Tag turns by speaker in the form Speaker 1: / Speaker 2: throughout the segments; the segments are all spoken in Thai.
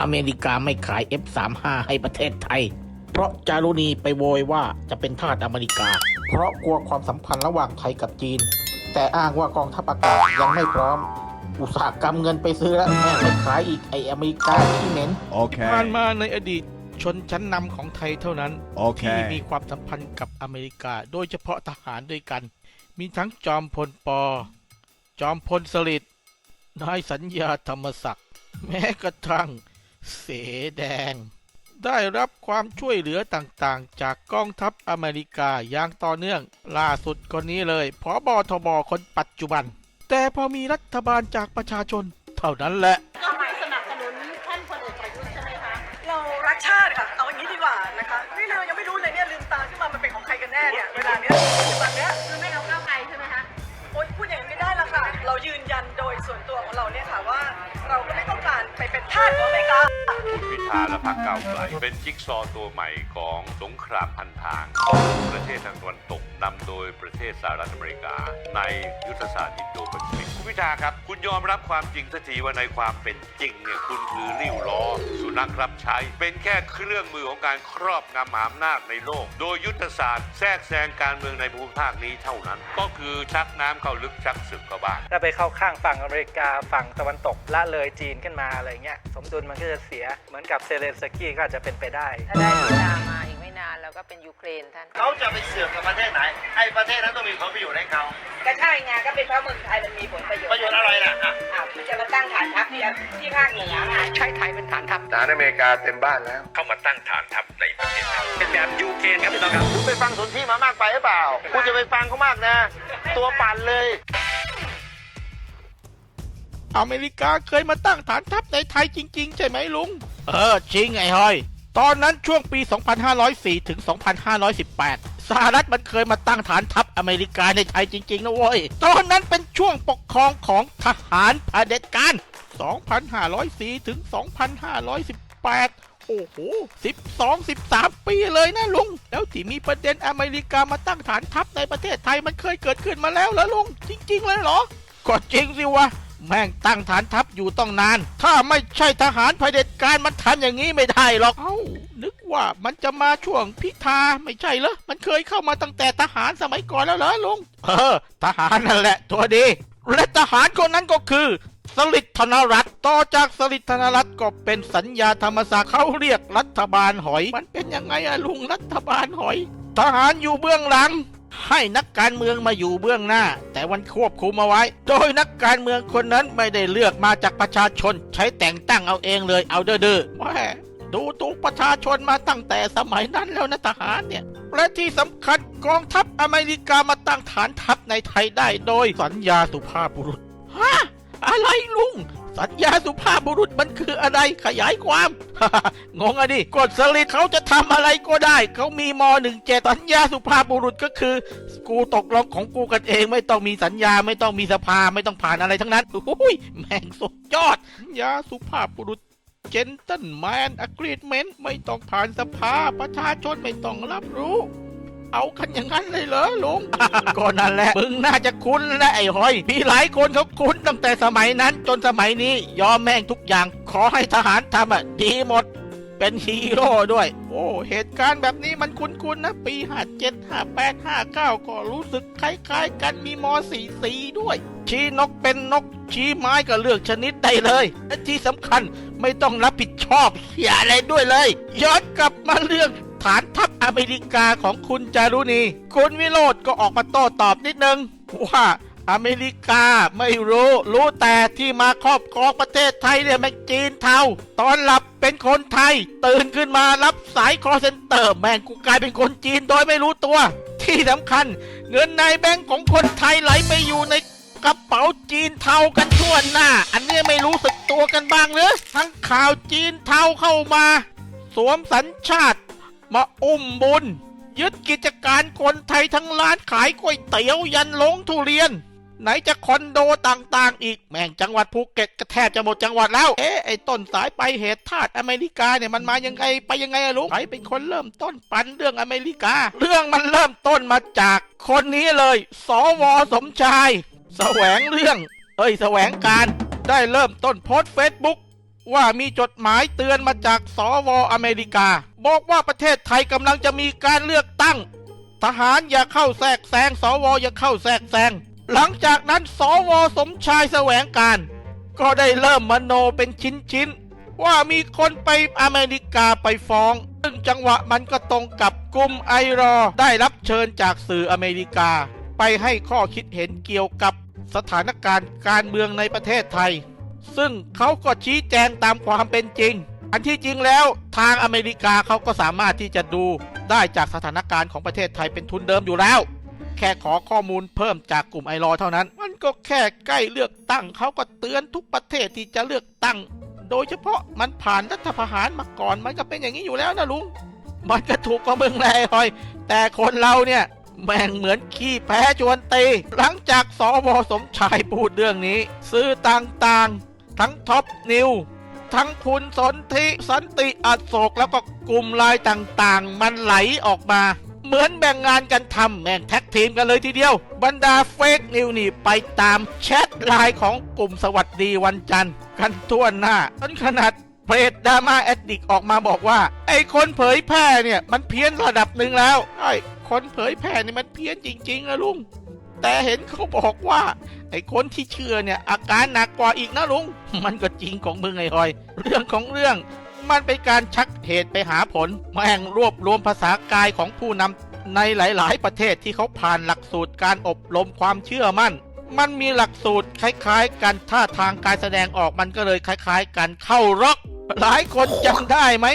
Speaker 1: อเมริกาไม่ขาย F35 ให้ประเทศไทย เพราะจารุณีไปโวยว่าจะเป็นทาสอเมริกา เพราะกลัวความสัมพันธ์ระหว่างไทยกับจีน แต่อ้างว่ากองทัพอากาศยังไม่พร้อม อุตสาหกรรมเงินไปซื้อแล้วแม่งไม่ขายอีกไออเมริกาที่เหม็น
Speaker 2: ผ่าน
Speaker 3: Okay.
Speaker 2: มาในอดีตชนชั้นนำของไทยเท่านั้น ที่มี
Speaker 3: Okay.
Speaker 2: ความสัมพันธ์กับอเมริกา โดยเฉพาะทหารด้วยกัน มีทั้งจอมพลปอ จอมพลสฤษดิ์นายสัญญาธรรมศักดิ์แม้กระทั่ง เสแดง ได้รับความช่วยเหลือต่างๆ จากกองทัพอเมริกาอย่างต่อเนื่อง ล่าสุดคนนี้เลยพอบอทบคนปัจจุบัน แต่พอมีรัฐบาลจากประชาชน เท่านั้นแหละ
Speaker 4: คุ
Speaker 5: ณพิธาและพรรคก้าวไกลเป็นจิ๊กซอว์ตัวใหม่ของสงครามพันทางของประเทศทางตะวันตก นำโดยประเทศสหรัฐอเมริกา ในยุทธศาสตร์อินโดแปซิฟิกคุณพิธาครับ คุณยอมรับความจริงสักทีว่าในความเป็นจริงเนี่ยคุณคือริ้วล้อ สุนัขรับใช้ เป็นแค่เครื่องมือของการครอบงำมหาอำนาจในโลก โดยยุทธศาสตร์แทรกแซงการเมืองในภูมิภาคนี้เท่านั้น ก็คือชักน้ำเข้าลึกชักศึกเข้าบ้าน
Speaker 6: ถ้าไปเข้าข้างฝั่งอเมริกาฝั่งตะวันตกละเลยจีนขึ้นมาอะไรเงี้ยสมดุลมันก็จะเสียเหมือนกับเซเลนสกี้ก็อาจจะเป็นไปได้
Speaker 7: ถ้าได้เวลามาอีกไม่ นานแล้วก็เป็นยูเครนท่าน
Speaker 8: เขาจะไปเสือกกับประเทศไหนไอ้ประเทศนั้นต้องมีผลประโยชน์ให้เขา
Speaker 7: ก็ใช่ไงก็เป็นเพราะเมืองไทยมันมีผลประโยชน์
Speaker 8: ประโยชน์อะไรล่ะอะ
Speaker 7: อ้าวมันจะมาตั้งฐานทัพที่ที่ภาคเหนือไงใช้ไทยเป็นฐานทัพ
Speaker 5: ทหารอเมริกาเต็มบ้านแล้ว เข้ามาตั้งฐานทัพในประเทศไทย
Speaker 8: เป็นแบบยูเครนครับพี่น้องครับคุณไปฟังสนที่มามากไปหรือเปล่าคุณจะไปฟังเขามากนะ ตัวปั่นเลย
Speaker 2: อเมริกาเคยมาตั้งฐานทัพในไทยจริง ๆ ใช่ไหมลุง เออจริงไอ้ฮอย ตอนนั้นช่วงปี 2504 ถึง 2518 สหรัฐมันเคยมาตั้งฐานทัพอเมริกาในไทยจริง ๆ นะเว้ย ตอนนั้นเป็นช่วงปกครองของทหารเผด็จการ 2504 ถึง 2518โอ้โห12 13 ปีเลยนะลุง แล้วที่มีประเด็นอเมริกามาตั้งฐานทัพในประเทศไทยมันเคยเกิดขึ้นมาแล้วเหรอลุง จริง ๆ เลยเหรอ ก็จริงสิวะ แม่งตั้งฐานทัพอยู่ต้องนาน ถ้าไม่ใช่ทหารเผด็จการมันทำอย่างนี้ไม่ได้หรอก เอ้า นึกว่ามันจะมาช่วงพิธาไม่ใช่เหรอ มันเคยเข้ามาตั้งแต่ทหารสมัยก่อนแล้วเหรอลุง เออ ทหารนั่นแหละ ตัวดี และทหารคนนั้นก็คือสลิดธนรัตน์ต่อจากสลิดธนรัตน์ก็เป็นสัญญาธรรมศักดิ์เขาเรียกรัฐบาลหอย มันเป็นยังไงอะลุงรัฐบาลหอย ทหารอยู่เบื้องหลัง ให้นักการเมืองมาอยู่เบื้องหน้า แต่วันควบคุมเอาไว้ โดยนักการเมืองคนนั้นไม่ได้เลือกมาจากประชาชน ใช้แต่งตั้งเอาเองเลยเอาเด้อๆแม่ดูถูกประชาชนมาตั้งแต่สมัยนั้นแล้วนะทหารเนี่ย และที่สำคัญกองทัพอเมริกามาตั้งฐานทัพในไทยได้โดยสัญญาสุภาพบุรุษ ฮะ อะไรลุง สัญญาสุภาพบุรุษมันคืออะไรขยายความ งงอะดิกฎสลิดเขาจะทำอะไรก็ได้ เขามีมหนึ่งเจสัญญาสุภาพบุรุษก็คือ กูตกลงของกูกันเองไม่ต้องมีสัญญาไม่ต้องมีสภาไม่ต้องผ่านอะไรทั้งนั้นโอ้ยแม่งสุดยอดสัญญาสุภาพบุรุษเจนตันแมนอะกรีดเมนต์ไม่ต้องผ่านสภาประชาชนไม่ต้องรับรู้ เอากันอย่างนั้นเลยเหรอลุง ก็นั่นแหละมึงน่าจะคุ้นและไอ้หอย มีหลายคนเขาคุ้นตั้งแต่สมัยนั้น จนสมัยนี้ยอมแม่งทุกอย่าง ขอให้ทหารทำอะดีหมด เป็นฮีโร่ด้วย โอ้เหตุการณ์แบบนี้มันคุ้นๆนะ ปี 57 58 59 ก็รู้สึกคล้ายๆ กันมีม44ด้วย ชี้นกเป็นนกชี้ไม้ก็เลือกชนิดได้เลยและที่สำคัญไม่ต้องรับผิดชอบเสียอะไรด้วยเลยย้อนกลับมาเรื่อง ฐานทัพอเมริกาของคุณจารุณี คุณวิโรธก็ออกมาโต้ตอบนิดนึง ว่าอเมริกาไม่รู้ รู้แต่ที่มาครอบครองประเทศไทยเนี่ยแม่งจีนเทาตอนหลับเป็นคนไทย ตื่นขึ้นมารับสายคอเซ็นเตอร์ แม่งกูกลายเป็นคนจีนโดยไม่รู้ตัว ที่สำคัญ เงินในแบงก์ของคนไทยไหลไปอยู่ในกระเป๋าจีนเทากันทั่วหน้า อันนี้ไม่รู้สึกตัวกันบ้างหรือทั้งข่าวจีนเทาเข้ามา สวมสัญชาติ มาอุ้มบุญ ยึดกิจการคนไทยทั้งร้านขายก๋วยเตี๋ยวยันลงทุเรียน ไหนจะคอนโดต่างๆ อีกแม่งจังหวัดภูเก็ตก็แทบจะหมดจังหวัดแล้ว เอ๊ะไอ้ต้นสายไปเหตุทาสอเมริกาเนี่ยมันมายังไงไปยังไงอะลุงใครเป็นคนเริ่มต้นปันเรื่องอเมริกา เรื่องมันเริ่มต้นมาจากคนนี้เลย สวสมชาย แสวงเรื่อง เอ้ยแสวงการได้เริ่มต้นโพสต์เฟซบุ๊กว่ามีจดหมายเตือนมาจากสวอเมริกา บอกว่าประเทศไทยกำลังจะมีการเลือกตั้ง ทหารอย่าเข้าแทรกแซงสวอย่าเข้าแทรกแซงหลังจากนั้นสวสมชายแสวงการ ก็ได้เริ่มมโนเป็นชิ้นๆ ว่ามีคนไปอเมริกาไปฟ้อง ซึ่งจังหวะมันก็ตรงกับกลุ่มไอรอ ได้รับเชิญจากสื่ออเมริกา ไปให้ข้อคิดเห็นเกี่ยวกับสถานการณ์การเมืองในประเทศไทย ซึ่งเขาก็ชี้แจงตามความเป็นจริง อันที่จริงแล้วทางอเมริกาเขาก็สามารถที่จะดูได้จากสถานการณ์ของประเทศไทยเป็นทุนเดิมอยู่แล้ว แค่ขอข้อมูลเพิ่มจากกลุ่มไอรอเท่านั้น มันก็แค่ใกล้เลือกตั้งเขาก็เตือนทุกประเทศที่จะเลือกตั้ง โดยเฉพาะมันผ่านรัฐประหารมาก่อนมันก็เป็นอย่างนี้อยู่แล้วนะลุงมันก็ถูกก็มึงแลหอย แต่คนเราเนี่ยแม่งเหมือนขี้แพ้จวนตีหลังจากสวสมชายพูดเรื่องนี้ ซื้อต่างๆ ทั้งท็อปนิว ทั้งคุณสนธิสันติอโศกแล้วก็กลุ่มไลน์ต่างๆ มันไหลออกมา เหมือนแบ่งงานกันทำแม่งแท็กทีมกันเลยทีเดียว บรรดาเฟกนิวนี่ไปตามแชทไลน์ของกลุ่มสวัสดีวันจันทร์กันทั่วหน้าจนขนาดเพจดราม่าแอดดิกออกมาบอกว่า ไอ้คนเผยแพร่เนี่ยมันเพี้ยนระดับหนึ่งแล้วไอ้คนเผยแพร่นี่มันเพี้ยนจริงๆนะลุง แต่เห็นเขาบอกว่า ไอ้คนที่เชื่อเนี่ยอาการหนักกว่าอีกนะลุง มันก็จริงของมึงไอ้หอย เรื่องของเรื่อง มันเป็นการชักเหตุไปหาผล แม่งรวบรวมภาษากายของผู้นำในหลาย ๆ ประเทศที่เขาผ่านหลักสูตรการอบรมความเชื่อมั่น มันมีหลักสูตรคล้ายๆ กันท่าทางการแสดงออกมันก็เลยคล้าย ๆ กันเข้าร็อก หลายคนจำได้ไหม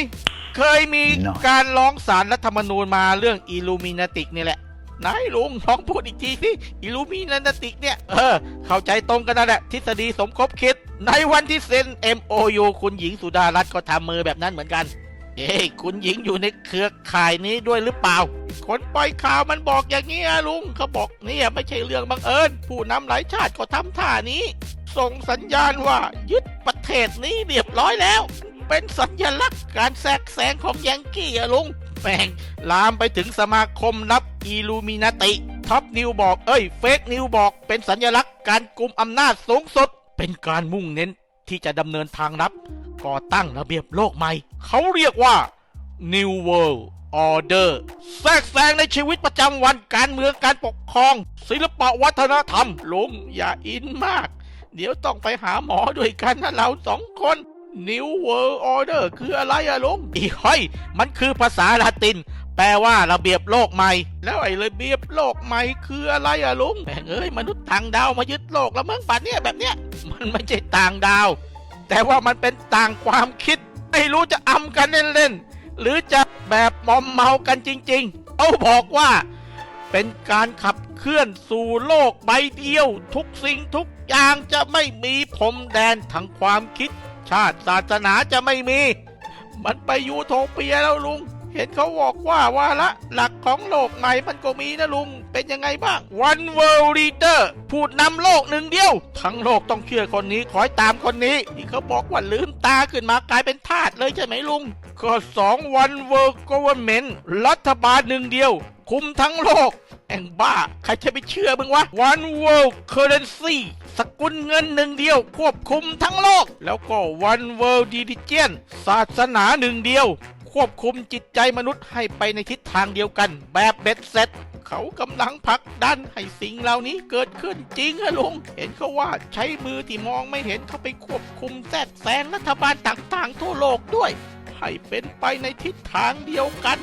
Speaker 2: เคยมีการร้องสารรัฐธรรมนูญมาเรื่องอิลูมินาติกนี่แหละ นายลุงลองพูดอีกทีสิอิลูมินาติกเนี่ย เออ เข้าใจตรงกันนั่นแหละ ทฤษฎีสมคบคิด ในวันที่เซ็น MOU คุณหญิงสุดารัตน์ก็ทำมือแบบนั้นเหมือนกัน เอ้ยคุณหญิงอยู่ในเครือข่ายนี้ด้วยหรือเปล่า คนปล่อยข่าวมันบอกอย่างนี้อะลุงเขาบอกเนี่ยไม่ใช่เรื่องบังเอิญ ผู้นำหลายชาติก็ทำท่านี้ ส่งสัญญาณว่ายึดประเทศนี้เรียบร้อยแล้ว เป็นสัญลักษณ์การแทรกแซงของยังกี้อะลุง แมงลามไปถึงสมาคมนับอิลูมินาติท็อปนิวบอกเอ้ยเฟกนิวบอกเป็นสัญลักษณ์การกลุ่มอำนาจสูงสุด เป็นการมุ่งเน้นที่จะดำเนินทางนับ ก่อตั้งระเบียบโลกใหม่ เขาเรียกว่า New World Order แทรกแซงในชีวิตประจำวันการเมืองการปกครอง ศิลปะวัฒนธรรมลุงอย่าอินมาก เดี๋ยวต้องไปหาหมอด้วยกันนะเราสองคน New World Order คืออะไรอะลุงอีห้อย มันคือภาษาลาติน แปลว่าระเบียบโลกใหม่ แล้วไอ้ระเบียบโลกใหม่คืออะไรอะลุงแม่งเอ้ยมนุษย์ต่างดาวมายึดโลกแล้วเมืองปัดเนี่ยแบบเนี้ย มันไม่ใช่ต่างดาว แต่ว่ามันเป็นต่างความคิด ไม่รู้จะอำกันเล่นๆ หรือจะแบบมอมเมากันจริง ๆ เอาบอกว่า เป็นการขับเคลื่อนสู่โลกใบเดียว ทุกสิ่งทุกอย่างจะไม่มีพรมแดนทางความคิด ชาติศาสนาจะไม่มี มันไปยูโทเปียแล้วลุง เห็นเขาบอกว่าว่าละหลักของโลกใหม่มันก็มีนะลุง เป็นยังไงบ้าง One World Leader พูดนำโลกหนึ่งเดียว ทั้งโลกต้องเชื่อคนนี้คอยตามคนนี้ที่เขาบอกว่าลืมตาขึ้นมากลายเป็นทาสเลยใช่ไหมลุงก็สอง One World Government รัฐบาลหนึ่งเดียว คุมทั้งโลก แองบ้า ใครจะไปเชื่อมึงวะ One World Currency สกุลเงินหนึ่งเดียว ควบคุมทั้งโลก แล้วก็ One World Religion ศาสนาหนึ่งเดียว ควบคุมจิตใจมนุษย์ให้ไปในทิศทางเดียวกัน แบบเบ็ดเสร็จเขากำลังผลักดันให้สิ่งเหล่านี้เกิดขึ้นจริงอะลุง เห็นเขาว่าใช้มือที่มองไม่เห็นเข้าไปควบคุมแทรกแซงรัฐบาลต่างๆทั่วโลกด้วย ให้เป็นไปในทิศทางเดียวกัน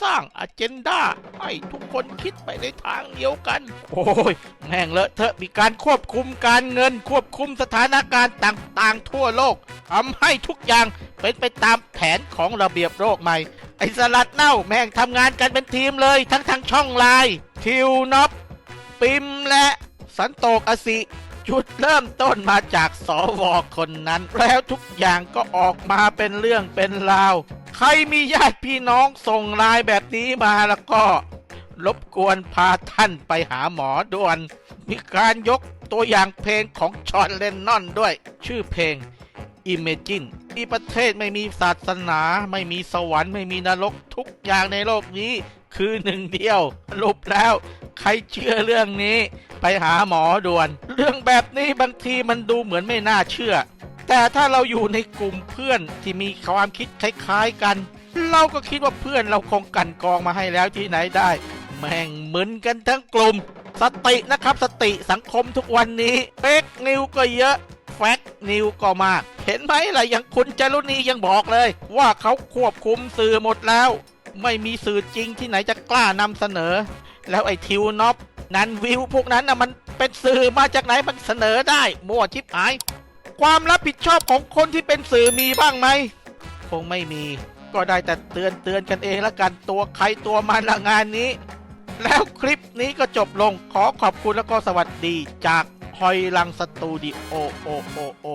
Speaker 2: สร้างอเจนดาให้ทุกคนคิดไปในทางเดียวกัน โอ้ยแม่งเลอะเทอะมีการควบคุมการเงิน ควบคุมสถานการณ์ต่างๆ ทั่วโลกทำให้ทุกอย่างเป็นไปตามแผนของระเบียบโลกใหม่ ไอ้สลัดเน่าแม่งทำงานกันเป็นทีมเลย ทั้งทางช่องไลน์ทิวน็อปปิมและสันโตกอสิจุดเริ่มต้นมาจากสวคนนั้น แล้วทุกอย่างก็ออกมาเป็นเรื่องเป็นราว ใครมีญาติพี่น้องส่งลน์แบบนี้มาแล้วก็ รบกวนพาท่านไปหาหมอด่วน มีการยกตัวอย่างเพลงของชอนเลนนอนด้วย ชื่อเพลง Imagine ที่ประเทศไม่มีศาสนา ไม่มีสวรรค์ไม่มีนรกทุกอย่างในโลกนี้คือหนึ่งเดียวลุปแล้ว ใครเชื่อเรื่องนี้ ไปหาหมอด่วน เรื่องแบบนี้บางทีมันดูเหมือนไม่น่าเชื่อ แต่ถ้าเราอยู่ในกลุ่มเพื่อนที่มีความคิดคล้ายๆกัน เราก็คิดว่าเพื่อนเราคงกันกองมาให้แล้วที่ไหนได้ แม่งเหมือนกันทั้งกลุ่ม สตินะครับสติสังคมทุกวันนี้เฟกนิวก็เยอะแฟกนิวก็มาก เห็นไหมล่ะอย่างคุณจารุณียังบอกเลย ว่าเขาควบคุมสื่อหมดแล้ว ไม่มีสื่อจริงที่ไหนจะกล้านำเสนอ แล้วไอ้ทิวน็อปนันวิวพวกนั้นนะมันเป็นสื่อมาจากไหนมันเสนอได้มั่วชิบหาย ความรับผิดชอบของคนที่เป็นสื่อมีบ้างไหมคงไม่มี ก็ได้แต่เตือนเตือนกันเองละกันตัวใครตัวมันละงานนี้ แล้วคลิปนี้ก็จบลงขอขอบคุณแล้วก็สวัสดีจากหอยลังสตูดิโอโอโอโอ